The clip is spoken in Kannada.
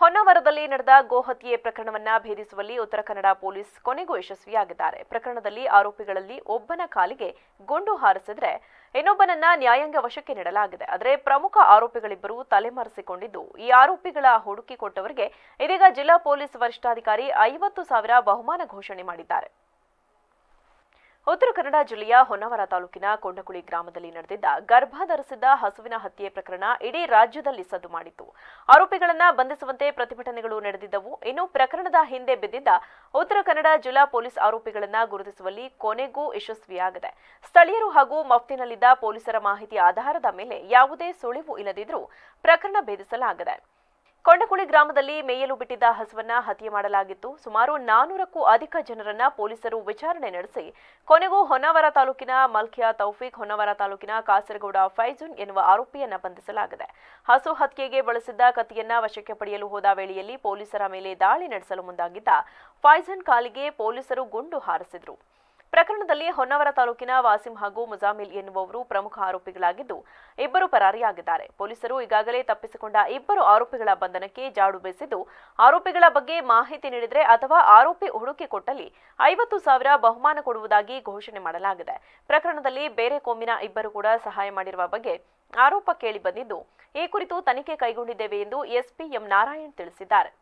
ಹೊನ್ನಾವರದಲ್ಲಿ ನಡೆದ ಗೋಹತ್ಯೆ ಪ್ರಕರಣವನ್ನ ಭೇದಿಸುವಲ್ಲಿ ಉತ್ತರ ಕನ್ನಡ ಪೊಲೀಸ್ ಕೊನೆಗೂ ಯಶಸ್ವಿಯಾಗಿದ್ದಾರೆ. ಪ್ರಕರಣದಲ್ಲಿ ಆರೋಪಿಗಳಲ್ಲಿ ಒಬ್ಬನ ಕಾಲಿಗೆ ಗುಂಡು ಹಾರಿಸಿದ್ರೆ ಇನ್ನೊಬ್ಬನನ್ನ ನ್ಯಾಯಾಂಗ ವಶಕ್ಕೆ ನೀಡಲಾಗಿದೆ. ಆದರೆ ಪ್ರಮುಖ ಆರೋಪಿಗಳಿಬ್ಬರು ತಲೆಮರೆಸಿಕೊಂಡಿದ್ದು, ಈ ಆರೋಪಿಗಳ ಹುಡುಕಿ ಕೊಟ್ಟವರಿಗೆ ಇದೀಗ ಜಿಲ್ಲಾ ಪೊಲೀಸ್ ವರಿಷ್ಠಾಧಿಕಾರಿ ಐವತ್ತು ಸಾವಿರ ಬಹುಮಾನ ಘೋಷಣೆ ಮಾಡಿದ್ದಾರೆ. ಉತ್ತರ ಕನ್ನಡ ಜಿಲ್ಲೆಯ ಹೊನ್ನವರ ತಾಲೂಕಿನ ಕೊಂಡಕುಳಿ ಗ್ರಾಮದಲ್ಲಿ ನಡೆದಿದ್ದ ಗರ್ಭ ಹಸುವಿನ ಹತ್ಯೆ ಪ್ರಕರಣ ಇಡೀ ರಾಜ್ಯದಲ್ಲಿ ಸದ್ದು ಮಾಡಿತು ಆರೋಪಿಗಳನ್ನ ಬಂಧಿಸುವಂತೆ ಪ್ರತಿಭಟನೆಗಳು ನಡೆದಿದ್ದವು. ಇನ್ನು ಪ್ರಕರಣದ ಹಿಂದೆ ಬಿದ್ದಿದ್ದ ಉತ್ತರ ಕನ್ನಡ ಜಿಲ್ಲಾ ಪೊಲೀಸ್ ಆರೋಪಿಗಳನ್ನ ಗುರುತಿಸುವಲ್ಲಿ ಕೊನೆಗೂ ಯಶಸ್ವಿಯಾಗಿದೆ. ಸ್ಥಳೀಯರು ಹಾಗೂ ಮಫ್ತಿನಲ್ಲಿದ್ದ ಪೊಲೀಸರ ಮಾಹಿತಿ ಆಧಾರದ ಮೇಲೆ ಯಾವುದೇ ಸುಳಿವು ಇಲ್ಲದಿದ್ದರೂ ಪ್ರಕರಣ ಭೇದಿಸಲಾಗಿದೆ. ಕೊಂಡಕುಳಿ ಗ್ರಾಮದಲ್ಲಿ ಮೇಯಲು ಬಿಟ್ಟಿದ್ದ ಹಸುವನ್ನ ಹತ್ಯೆ ಮಾಡಲಾಗಿತ್ತು. ಸುಮಾರು ನಾನೂರಕ್ಕೂ ಅಧಿಕ ಜನರನ್ನ ಪೊಲೀಸರು ವಿಚಾರಣೆ ನಡೆಸಿ, ಕೊನೆಗೂ ಹೊನ್ನಾವರ ತಾಲೂಕಿನ ಮಲ್ಕಿಯಾ ತೌಫೀಕ್, ಹೊನ್ನಾವರ ತಾಲೂಕಿನ ಕಾಸರಗೌಡ ಫೈಜುನ್ ಎನ್ನುವ ಆರೋಪಿಯನ್ನ ಬಂಧಿಸಲಾಗಿದೆ. ಹಸು ಹತ್ಯೆಗೆ ಬಳಸಿದ್ದ ಕತ್ತಿಯನ್ನ ವಶಕ್ಕೆ ಪಡೆಯಲು ಹೋದ ವೇಳೆಯಲ್ಲಿ ಪೊಲೀಸರ ಮೇಲೆ ದಾಳಿ ನಡೆಸಲು ಮುಂದಾಗಿದ್ದ ಫೈಜನ್ ಕಾಲಿಗೆ ಪೊಲೀಸರು ಗುಂಡು ಹಾರಿಸಿದ್ರು. ಪ್ರಕರಣದಲ್ಲಿ ಹೊನ್ನಾವರ ತಾಲೂಕಿನ ವಾಸಿಂ ಹಾಗೂ ಮುಜಾಮಿಲ್ ಎನ್ನುವವರು ಪ್ರಮುಖ ಆರೋಪಿಗಳಾಗಿದ್ದು ಇಬ್ಬರು ಪರಾರಿಯಾಗಿದ್ದಾರೆ. ಪೊಲೀಸರು ಈಗಾಗಲೇ ತಪ್ಪಿಸಿಕೊಂಡ ಇಬ್ಬರು ಆರೋಪಿಗಳ ಬಂಧನಕ್ಕೆ ಜಾಡು ಬೀಸಿದ್ದು, ಆರೋಪಿಗಳ ಬಗ್ಗೆ ಮಾಹಿತಿ ನೀಡಿದರೆ ಅಥವಾ ಆರೋಪಿ ಹುಡುಕಿ ಕೊಟ್ಟಲ್ಲಿ ಐವತ್ತು ಸಾವಿರ ಬಹುಮಾನ ಕೊಡುವುದಾಗಿ ಘೋಷಣೆ ಮಾಡಲಾಗಿದೆ. ಪ್ರಕರಣದಲ್ಲಿ ಬೇರೆ ಕೋಮಿನ ಇಬ್ಬರು ಕೂಡ ಸಹಾಯ ಮಾಡಿರುವ ಬಗ್ಗೆ ಆರೋಪ ಕೇಳಿ ಬಂದಿದ್ದು, ಈ ಕುರಿತು ತನಿಖೆ ಕೈಗೊಂಡಿದ್ದೇವೆ ಎಂದು ಎಸ್ಪಿ ಎಂ ನಾರಾಯಣ್ ತಿಳಿಸಿದ್ದಾರೆ.